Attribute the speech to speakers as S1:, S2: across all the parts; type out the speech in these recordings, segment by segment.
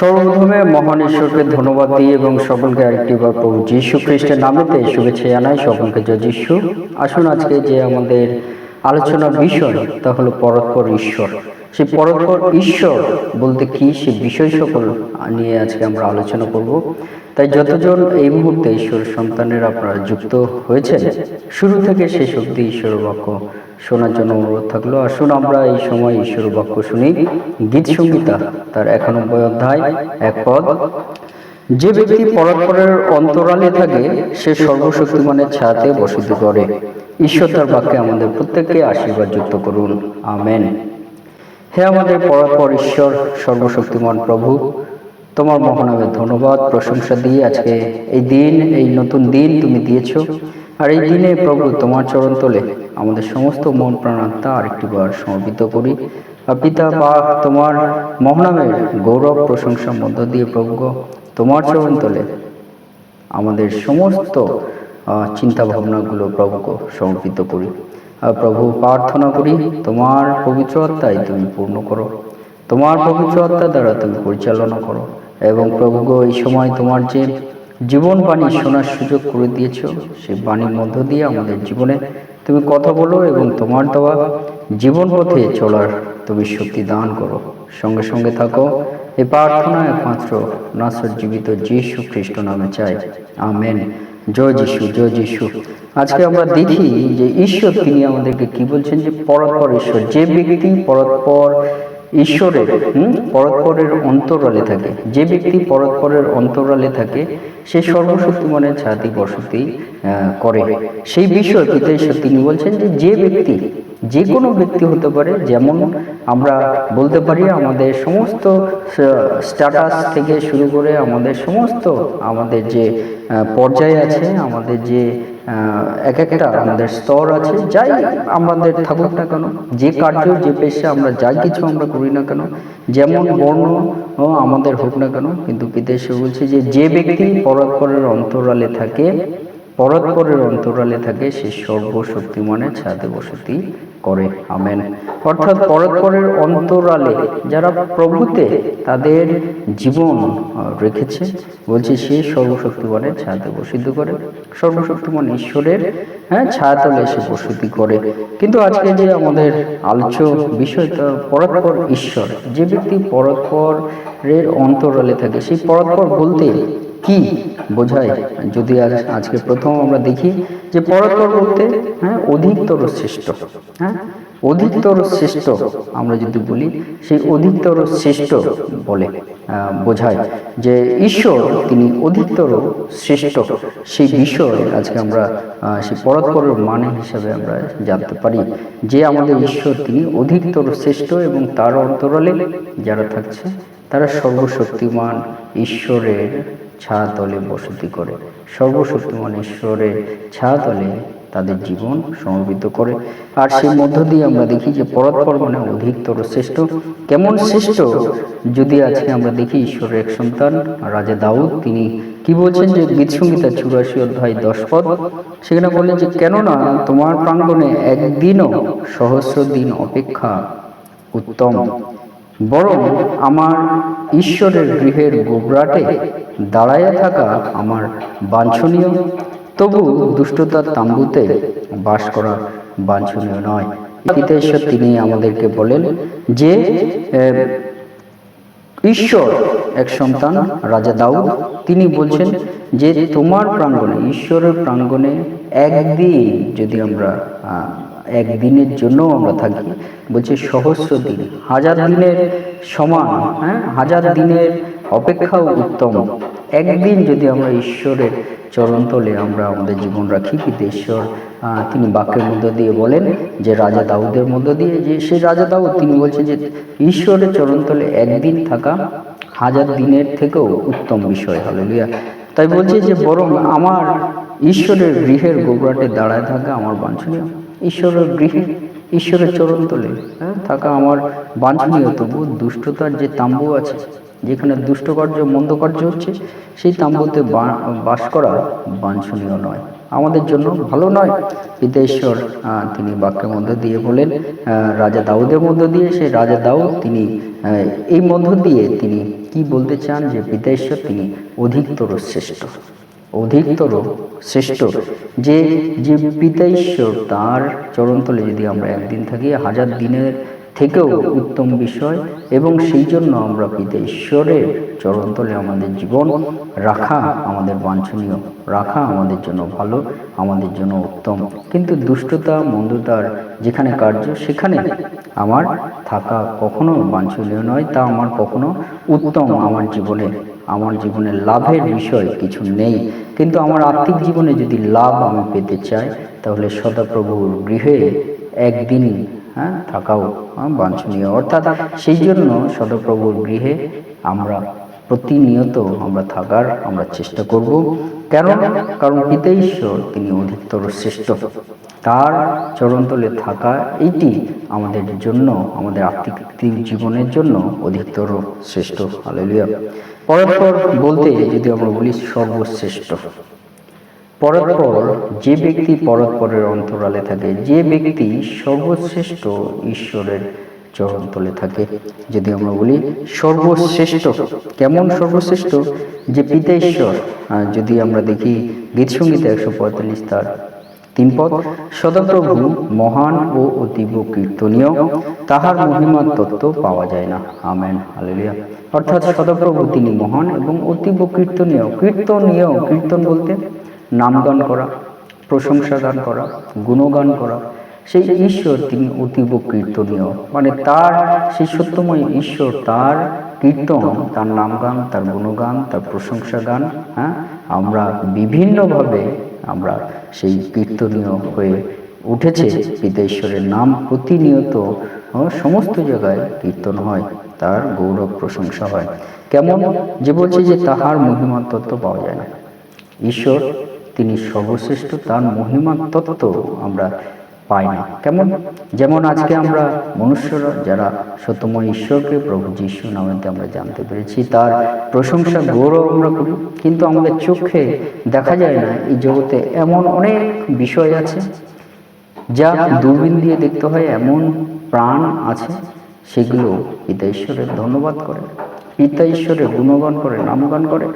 S1: সর্বপ্রথমে মহান ঈশ্বরকে ধন্যবাদ দিই এবং সকলকে আরেকটি বার প্রভু যীশু খ্রিস্টের নামেতে শুভেচ্ছা জানাই। সকলকে জয় যীশু। আসুন আজকে যে আমাদের আলোচনার বিষয়, তা হলো পরস্পর ঈশ্বর। সেই পরস্পর ঈশ্বর বলতে কি? সে বিষয় সকল নিয়ে আজকে আমরা আলোচনা করব। তাই যতজন এই মুহূর্তে ঈশ্বর সন্তানের আপনারা যুক্ত হয়েছেন, শুরু থেকে শেষ অবধি ঈশ্বর বাক্য শোনার জন্য অনুরোধ থাকল। আসুন আমরা এই সময় ঈশ্বর বাক্য শুনি। গীত সংগীতা তার একানব্বই অধ্যায়, এক পদ। যে ব্যক্তি পরস্পরের অন্তরালে থাকে, সে সর্বশক্তিমানের ছায়াতে বসতি করে। ঈশ্বর তার বাক্যে আমাদের প্রত্যেককে আশীর্বাদ যুক্ত করুন। আমেন। হে আমাদের পরস্পর ঈশ্বর, সর্বশক্তিমান প্রভু, তোমার মহানামে ধন্যবাদ, প্রশংসা দিয়ে আজকে এই দিন, এই নতুন দিন তুমি দিয়েছ। আর এই দিনে প্রভু তোমার চরণ তোলে। আমাদের সমস্ত মন প্রাণ আত্মা আরেকটিবার সমর্পিত করি। আর পিতা বা তোমার মহানামের গৌরব, প্রশংসার মধ্য দিয়ে প্রভু তোমার চরণ তোলে। আমাদের সমস্ত চিন্তা ভাবনাগুলো প্রভুকে সমর্পিত করি। আর প্রভু প্রার্থনা করি তোমার পবিত্র আত্মায় তুমি পূর্ণ করো। তোমার পবিত্র আত্মা দ্বারা তুমি পরিচালনা করো এবং প্রভু গো, এই সময় তোমার যে জীবন বাণী শোনার সুযোগ করে দিয়েছ সেই বাণীর মধ্য দিয়ে আমাদের জীবনে তুমি কথা বলো এবং তোমার দেওয়া জীবন পথে চলার তুমি শক্তি দান করো। সঙ্গে সঙ্গে থাকো। এই প্রার্থনা একমাত্র নাসর জীবিত যীশু খ্রিস্ট নামে চাই। আমেন। জয় যিশু জয় যিশু। আজকে আমরা দেখি যে ঈশ্বর তিনি আমাদেরকে কি বলছেন যে পরস্পর ঈশ্বর, যে ব্যক্তি পরস্পর ঈশ্বরের পরস্পরের অন্তরালে থাকে, যে ব্যক্তি পরস্পরের অন্তরালে থাকে, সে সর্বশক্তিমানের ছাতি বসতি করে। সেই বিষয় পিতা ঈশ্বর তিনি বলছেন যে যে ব্যক্তি, যে কোনো ব্যক্তি হতে পারে, যেমন আমরা বলতে পারি আমাদের সমস্ত স্ট্যাটাস থেকে শুরু করে আমাদের সমস্ত, আমাদের যে পর্যায় আছে, আমাদের যে এক একটা আমাদের স্তর আছে, যাই আমাদের থাকুক না কেন, যে কার্য, যে পেশা আমরা যাই কিছু আমরা করি না কেন, যেমন বর্ণ আমাদের হোক না কেন, কিন্তু বিদেশে বলছে যে যে ব্যক্তি পরস্পরের অন্তরালে থাকে পরস্পরের অন্তরালে থাকে সে সর্বশক্তিমানের ছাদে বসতি করে। আমেন। অর্থাৎ পরস্পরের অন্তরালে যারা প্রভুতে তাদের জীবন রেখেছে, বলছে সে সর্বশক্তিমানের ছায়াতে বসিত করে। সর্বশক্তিমান ঈশ্বরের হ্যাঁ ছায়াতলে এসে বসতি করে। কিন্তু আজকে যে আমাদের আলোচ্য বিষয়, তা পরস্পর ঈশ্বর। যে ব্যক্তি পরস্পরের অন্তরালে থাকে, সেই পরস্পর বলতে কি বোঝায়? যদি আজ আজকে প্রথম আমরা দেখি যে পরস্পর বলতে হ্যাঁ অধিকতর শ্রেষ্ঠ হ্যাঁ অধিকতর শ্রেষ্ঠ আমরা যদি বলি, সেই অধিকতর শ্রেষ্ঠ বলে বোঝায় যে ঈশ্বর তিনি অধিকতর শ্রেষ্ঠ। সেই বিষয় আজকে আমরা সেই পরস্পরের মানে হিসাবে আমরা জানতে পারি যে আমাদের ঈশ্বর তিনি অধিকতর শ্রেষ্ঠ এবং তার অন্তরালে যারা থাকছে, তারা সর্বশক্তিমান ঈশ্বরের ছায়াতলে বসতি করে। সর্বশক্তিমান ঈশ্বরের ছায়াতলে তাদের জীবন সমর্পিত করে। আর সেই মধ্য দিয়ে আমরা দেখি যে পরস্পর মানে অধিকতর শ্রেষ্ঠ। কেমন শ্রেষ্ঠ? যদি আজকে আমরা দেখি ঈশ্বরের এক সন্তান, রাজা দাউদ, তিনি কি বলছেন যে গীত সংগীতা চুরাশি অধ্যায় দশ পদ? সেখানে বলেন যে, কেননা তোমার প্রাঙ্গণে একদিনও সহস্র দিন অপেক্ষা উত্তম। বরং আমার ঈশ্বরের গৃহের গোবরাটে দাঁড়াইয়া থাকা আমার বাঞ্ছনীয়। তবু দুষ্টতার তাম্বুতে বাস করা বাঞ্ছনীয় নয়। পিতেশ্বর তিনি আমাদেরকে বলেন যে ঈশ্বর এক সন্তান, রাজা দাউদ। তিনি বলছেন যে, তোমার প্রাঙ্গণে, ঈশ্বরের প্রাঙ্গণে একদিন যদি আমরা একদিনের জন্য আমরা থাকি। বলছে সহস্র দিন, হাজার দিনের সমান হ্যাঁ? হাজার দিনের অপেক্ষাও উত্তম। একদিন যদি আমরা ঈশ্বরের চরণতলে আমরা আমাদের জীবন রাখি, কিন্তু ঈশ্বর তিনি বাক্যের মধ্য দিয়ে বলেন যে রাজা দাউদের মধ্য দিয়ে, যে সে রাজা দাউদ, তিনি বলছেন যে ঈশ্বরের চরণতলে একদিন থাকা হাজার দিনের থেকেও উত্তম বিষয়। হলেলুয়া তাই বলছে যে বরং আমার ঈশ্বরের গৃহের গোবরাটে দাঁড়ায় থাকা আমার বাঞ্ছনীয়। ঈশ্বরের গৃহে, ঈশ্বরের চরণ তলে হ্যাঁ থাকা আমার বাঞ্ছনীয় তবু দুষ্টতার যে তাম্বু আছে, যেখানে দুষ্ট কার্য, মন্দ কার্য হচ্ছে, সেই তাম্বুতে বাস করা বাঞ্ছনীয় নয়। আমাদের জন্য ভালো নয়। ঈশ্বর তিনি বাক্যের মধ্য দিয়ে বলেন রাজা দাউদের মধ্য দিয়ে, সে রাজা দাউদ তিনি এই মধ্য দিয়ে তিনি কি বলতে চান যে পিতা তিনি অধিকতর শ্রেষ্ঠ। অধিকতর শ্রেষ্ঠ। যে যে পিতা ঈশ্বর তার চরণতলে যদি আমরা একদিন থাকি, হাজার দিনের থেকেও উত্তম বিষয় এবং সেই জন্য আমরা পিতা ঈশ্বরের চরণতলে আমাদের জীবন রাখা আমাদের বাঞ্ছনীয়, রাখা আমাদের জন্য ভালো, আমাদের জন্য উত্তম। কিন্তু দুষ্টতা, মন্দতার যেখানে কার্য, সেখানে আমার থাকা কখনো বাঞ্ছনীয় নয়, তা আমার কখনো উত্তম আমার জীবনে আমার জীবনে লাভের বিষয় কিছু নেই। কিন্তু আমার আর্থিক জীবনে যদি লাভ আমি পেতে চাই তাহলে সদাপ্রভুর গৃহে একদিন হ্যাঁ থাকাও আহ, বাঞ্ছনীয়। অর্থাৎ সেই জন্য সদাপ্রভুর গৃহে আমরা প্রতিনিয়ত আমরা থাকার আমরা চেষ্টা করব। কেন কারণ পিতা ঈশ্বর তিনি অধিকতর শ্রেষ্ঠ। তার চরণতলে থাকা এইটি আমাদের জন্য আমাদের আর্থিক জীবনের জন্য অধিকতর শ্রেষ্ঠ। হালেলুয়া পরস্পর বলতে যদি আমরা বলি সর্বশ্রেষ্ঠ। পরস্পর যে ব্যক্তি পরস্পরের অন্তরালে থাকে, যে ব্যক্তি সর্বশ্রেষ্ঠ ঈশ্বরের চরণতলে থাকে। যদি আমরা বলি সর্বশ্রেষ্ঠ, কেমন সর্বশ্রেষ্ঠ? যে পিতা ঈশ্বর যদি আমরা দেখি গীতসঙ্গীতে একশো পঁয়তাল্লিশ তার তিন পদ সদাপ্রভু মহান ও অতীব কীর্তনীয়, তাহার মহিমার তত্ত্ব পাওয়া যায় না। Amen, hallelujah. অর্থাৎ সদাপ্রভু তিনি মহান এবং অতীব কীর্তনীয়। কীর্তনীয়, কীর্তন বলতে নামগান করা, প্রশংসা গান করা, গুণগান করা। সেই ঈশ্বর তিনি অতীব কীর্তনীয়। মানে তার, সেই সত্যময় ঈশ্বর, তার কীর্তন, তার নামগান, তার গুণগান, তার প্রশংসা গান হ্যাঁ? আমরা বিভিন্নভাবে আমরা সেই কীর্তনীয় হয়ে উঠেছে। পিতেশ্বরের নাম প্রতিনিয়ত সমস্ত জায়গায় কীর্তন হয়, তার গৌরব প্রশংসা হয়। কেমন? যে বলছে যে তাহার মহিমার তত্ত্ব পাওয়া যায় না। ঈশ্বর, তিনি সর্বশ্রেষ্ঠ, তার মহিমার তত্ত্ব আমরা পাই না কেমন? যেমন আজকে আমরা মনুষ্যরা, যারা সত্যময় ঈশ্বরকে প্রভু যিশু নামেতে আমরা জানতে পেরেছি, তার প্রশংসা, গৌরব আমরা করি। কিন্তু আমাদের চোখে দেখা যায় না, এই জগতে এমন অনেক বিষয় আছে যা দূরবীন দিয়ে দেখতে হয়, এমন প্রাণ আছে, সেগুলো পিতা ঈশ্বরের ধন্যবাদ করে, পিতা ঈশ্বরের গুণগান করে, নামগান করে।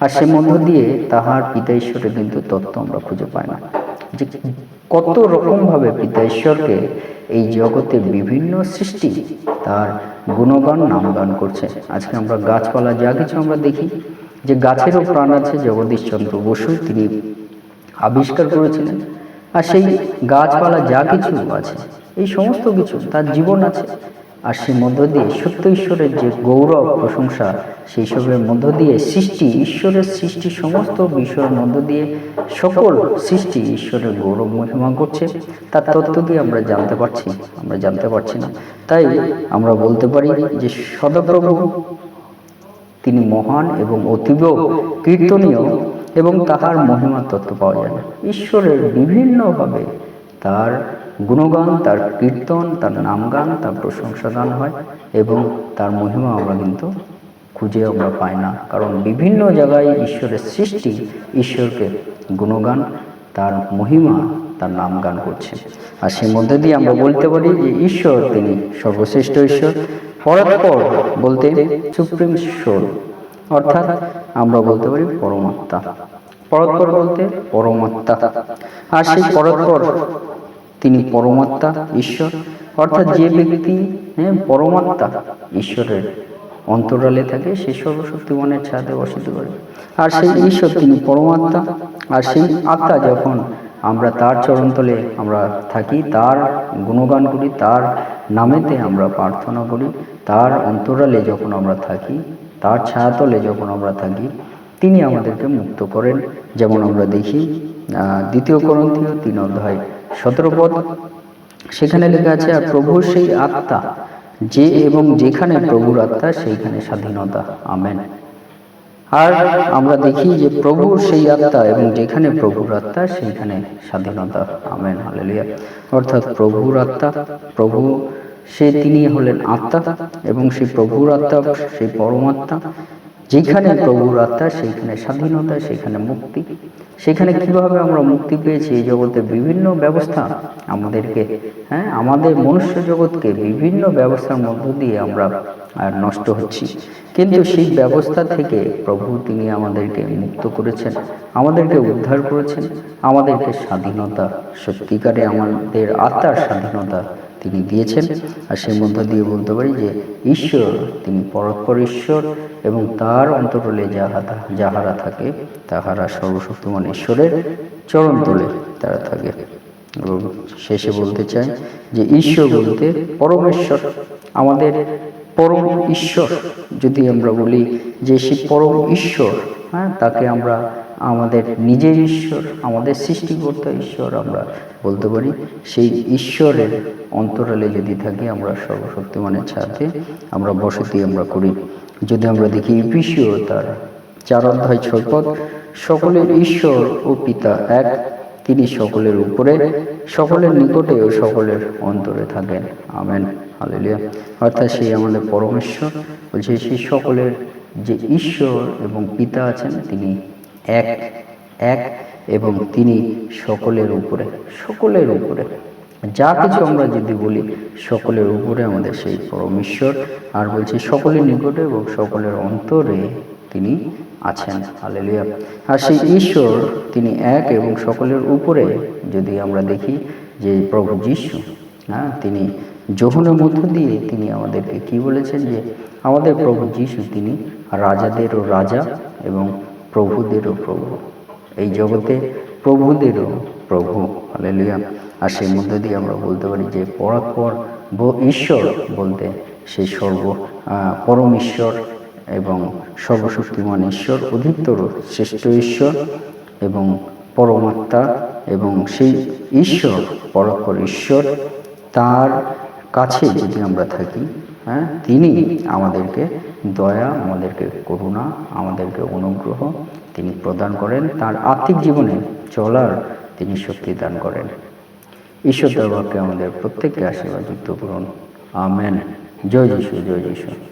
S1: আর সে মধ্য দিয়ে তাহার পিতা ঈশ্বরের কিন্তু তত্ত্ব আমরা খুঁজে পাই না। যে কত রকমভাবে পিতা ঈশ্বরকে এই জগতে বিভিন্ন সৃষ্টি তার গুণগান নামগান করছে। আজকে আমরা গাছপালা যা কিছু আমরা দেখি, যে গাছেরও প্রাণ আছে জগদীশচন্দ্র বসু তিনি আবিষ্কার করেছিলেন। আর সেই গাছপালা যা কিছু আছে, এই সমস্ত কিছু তার জীবন আছে। আর সেই মধ্য দিয়ে সত্য ঈশ্বরের যে গৌরব, প্রশংসা, সেই সবের মধ্য দিয়ে সৃষ্টি, ঈশ্বরের সৃষ্টি সমস্ত বিষয়ের মধ্য দিয়ে সকল সৃষ্টি ঈশ্বরের গৌরব মহিমা করছে। তার তত্ত্ব দিয়ে আমরা জানতে পারছি, আমরা জানতে পারছি না। তাই আমরা বলতে পারি যে সদাপ্রভু, তিনি মহান এবং অতীব কীর্তনীয় এবং তাহার মহিমা তত্ত্ব পাওয়া যায় না। ঈশ্বরের বিভিন্নভাবে তার গুণগান, তার কীর্তন, তার নামগান, তার প্রশংসা গান হয় এবং তার মহিমা আমরা কিন্তু খুঁজে আমরা পাই না। কারণ বিভিন্ন জায়গায় ঈশ্বরের সৃষ্টি ঈশ্বরকে গুণগান, তার মহিমা, তার নাম গান করছে। আর সেই মধ্যে দিয়ে আমরা বলতে পারি যে ঈশ্বর তিনি সর্বশ্রেষ্ঠ ঈশ্বর। পরাৎপর বলতে সুপ্রিম ঈশ্বর, অর্থাৎ আমরা বলতে পারি পরমাত্মা। পরৎপর বলতে পরমাত্মা। আর সেই পরৎপর তিনি পরমাত্মা, ঈশ্বর। অর্থাৎ যে ব্যক্তি হ্যাঁ পরমাত্মা, ঈশ্বরের অন্তরালে থাকে সেই সর্বশক্তিমানের ছাদে বসিত করে আর সেই ঈশ্বর তিনি পরমাত্মা, আর সেই আত্মা যখন আমরা তার চরণতলে আমরা থাকি, তার গুণগান করি, তার নামেতে আমরা প্রার্থনা করি, তার অন্তরালে যখন আমরা থাকি, তার ছায়াতলে যখন আমরা থাকি, তিনি আমাদেরকে মুক্ত করেন। যেমন আমরা দেখি দ্বিতীয় করন্থীয় তিন অধ্যায় সতেরো পদ সেখানে লেখা আছে, আর প্রভুর সেই আত্মা, যে এবং যেখানে প্রভুর আত্মা, সেইখানে স্বাধীনতা। আমেন। আর আমরা দেখি যে প্রভুর সেই আত্মা এবং যেখানে প্রভুর আত্মা, সেইখানে স্বাধীনতা। Amen, hallelujah. অর্থাৎ প্রভুর আত্মা, প্রভু, সে তিনি হলেন আত্মা এবং সেই প্রভুর আত্মা সেই পরমাত্মা যেখানে প্রভুর আত্মা সেইখানে স্বাধীনতা সেখানে মুক্তি। সেখানে কীভাবে আমরা মুক্তি পেয়েছি এই জগতে? বিভিন্ন ব্যবস্থা আমাদেরকে হ্যাঁ আমাদের মনুষ্য জগৎকে বিভিন্ন ব্যবস্থার মধ্য দিয়ে আমরা আর নষ্ট হচ্ছি। কিন্তু সেই ব্যবস্থা থেকে প্রভু তিনি আমাদেরকে মুক্ত করেছেন আমাদেরকে উদ্ধার করেছেন। আমাদেরকে স্বাধীনতা সত্যিকারে আমাদের আত্মার স্বাধীনতা তিনি দিয়েছেন। আর সেই মধ্য দিয়ে বলতে পারি যে, ঈশ্বর, তিনি পরস্পর ঈশ্বর এবং তার অন্তরলে যাহা যাহারা থাকে, তাহারা সর্বশক্তিমান ঈশ্বরের চরণ তোলে তারা থাকে। এবং শেষে বলতে চাই যে, ঈশ্বর বলতে পরমেশ্বর। আমাদের পরম ঈশ্বর, যদি আমরা বলি যে সেই পরম ঈশ্বর হ্যাঁ তাকে আমরা আমাদের নিজের ঈশ্বর, আমাদের সৃষ্টিকর্তা ঈশ্বর আমরা বলতে পারি। সেই ঈশ্বরের অন্তরালে যদি থাকি, আমরা সর্বশক্তিমানের ছাদে আমরা বসতি আমরা করি। যদি আমরা দেখি ইপিসিও তার চার অধ্যায় ছয় পদ, সকলের ঈশ্বর ও পিতা এক, তিনি সকলের উপরে, সকলের নিকটে ও সকলের অন্তরে থাকেন। Amen, hallelujah. অর্থাৎ সেই আমাদের পরমেশ্বর, বলছে সেই সকলের যে ঈশ্বর এবং পিতা আছেন, তিনি এক এক এবং তিনি সকলের উপরে সকলের উপরে। যা কিছু আমরা যদি বলি, সকলের উপরে আমাদের সেই পরমেশ্বর, আর বলছি সকলের নিকটে এবং সকলের অন্তরে তিনি আছেন। হালেলুয়া আর সেই ঈশ্বর, তিনি এক এবং সকলের উপরে, যদি আমরা দেখি যে প্রভু যিশু হ্যাঁ তিনি যোহনের মধ্য দিয়ে তিনি আমাদেরকে কি বলেছেন যে, আমাদের প্রভু যিশু তিনি রাজাদেরও রাজা এবং প্রভুদেরও প্রভু। এই জগতে প্রভুদেরও প্রভু। হালেলুয়া আর সেই মধ্য দিয়ে আমরা বলতে পারি যে পরাৎপর ঈশ্বর বলতে সেই সর্ব পরম ঈশ্বর এবং সর্বশক্তিমান ঈশ্বর, অধিকতর শ্রেষ্ঠ ঈশ্বর এবং পরমাত্মা এবং সেই ঈশ্বর, পরস্পর ঈশ্বর, তার কাছে যদি আমরা থাকি হ্যাঁ? তিনি আমাদেরকে দয়া, আমাদেরকে করুণা, আমাদেরকে অনুগ্রহ তিনি প্রদান করেন। তার আর্থিক জীবনে চলার তিনি শক্তি দান করেন। ঈশ্বর দরবারকে আমাদের প্রত্যেককে আশীর্বাদ যুক্ত করুন। আমেন। জয় যিশু জয় যিশু।